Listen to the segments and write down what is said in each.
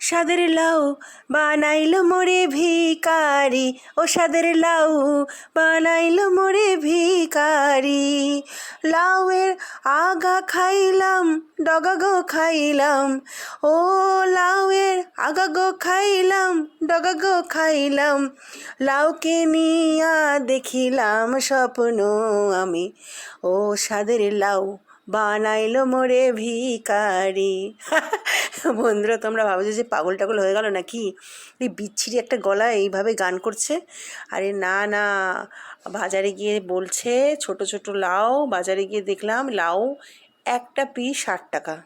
সাদের লাউ বানাইল মোরে ভিকারি ও সাদের লাউ বানাইল মোরে ভিকারি লাউয়ের আগা খাইলাম ডগা গো খাইলাম। ও লাউয়ের আগা গো খাইলাম ডগা গো খাইলাম। লাউকে নিয়া দেখিলাম স্বপ্ন আমি। ও সাদের লাউ বানাইল মোরে ভিকারি বন্ধুরা, তোমরা ভাবছ যে পাগল টাগল হয়ে গেল নাকি? এই বিচ্ছিরি একটা গলা এইভাবে গান করছে। আরে না না, বাজারে গিয়ে বলছে, ছোট ছোট লাউ বাজারে গিয়ে দেখলাম, লাউ একটা পি ষাট টাকা।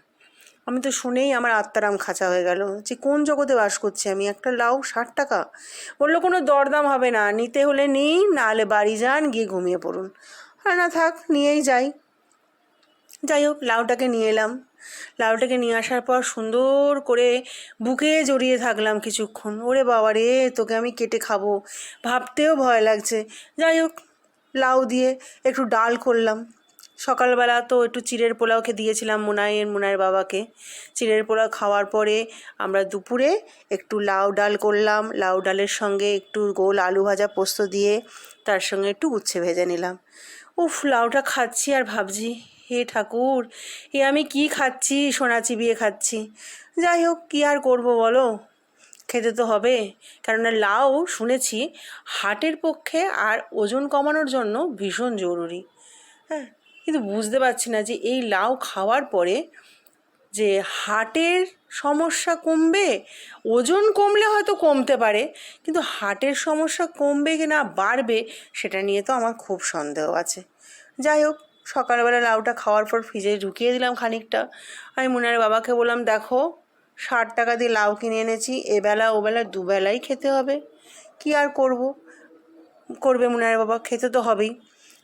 আমি তো শুনেই আমার আত্মারাম খাঁচা হয়ে গেল। যে, কোন জগতে বাস করছি? আমি একটা লাউ ষাট টাকা। বলল, কোনো দরদাম হবে না। নিতে হলে নিন, নাহলে বাড়ি যান, গিয়ে ঘুমিয়ে পড়ুন। আর না থাক, নিয়েই যাই। যাই হোক, লাউটাকে নিয়ে এলাম। লাউটাকে নিয়ে আসার পর সুন্দর করে বুকে জড়িয়ে থাকলাম কিছুক্ষণ। ওরে বাবা রে, তোকে আমি কেটে খাব। ভাবতেও ভয় লাগছে। যাই হোক, লাউ দিয়ে একটু ডাল করলাম। সকালবেলা তো একটু চিড়ের পোলাওকে দিয়েছিলাম মুনাইয়ের মুনাইয়ের বাবাকে। চিড়ের পোলাও খাওয়ার পরে আমরা দুপুরে একটু লাউ ডাল করলাম। লাউ ডালের সঙ্গে একটু গোল আলু ভাজা পোস্ত দিয়ে তার সঙ্গে একটু উচ্ছে ভেজে নিলাম। উফ, লাউটা খাচ্ছি আর ভাবছি হে ঠাকুর, এ আমি কি খাচ্ছি? সোনা চিবিয়ে খাচ্ছি। যাই হোক, কী আর করব বলো? খেতে তো হবে। কেননা লাউ, শুনেছি হার্টের পক্ষে আর ওজন কমানোর জন্য ভীষণ জরুরি। হ্যাঁ কিন্তু বুঝতে পারছি না যে এই লাউ খাওয়ার পরে যে হার্টের সমস্যা কমবে, ওজন কমলে হয়তো কমতে পারে, কিন্তু হার্টের সমস্যা কমবে কি না বাড়বে, সেটা নিয়ে তো আমার খুব সন্দেহ আছে। যাই হোক সকালবেলা লাউটা খাওয়ার পর ফ্রিজে ঢুকিয়ে দিলাম খানিকটা। আমি মুনার বাবাকে বললাম, দেখো, ষাট টাকা দিয়ে লাউ কিনে এনেছি এবেলা ওবেলা দুবেলাই খেতে হবে। কি আর করব? করবে মুনার বাবা, খেতে তো হবেই।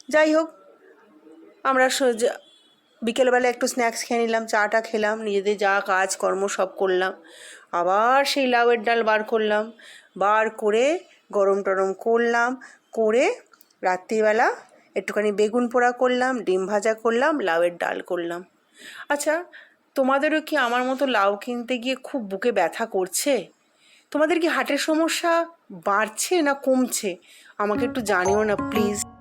যাই হোক, আমরা বিকেলবেলা একটু স্ন্যাক্স খেয়ে নিলাম, চাটা খেলাম, নিজেদের যা কাজ কর্ম সব করলাম। আবার সেই লাউয়ের ডাল বার করলাম। বার করে গরম টরম করলাম, করে রাত্রিবেলা একটুখানি বেগুন পোড়া করলাম, ডিম ভাজা করলাম, লাউয়ের ডাল করলাম। আচ্ছা তোমাদেরও কি আমার মতো লাউ কিনতে গিয়ে খুব বুকে ব্যথা করছে? তোমাদের কি হার্টের সমস্যা বাড়ছে না কমছে? আমাকে একটু জানিও না, প্লিজ।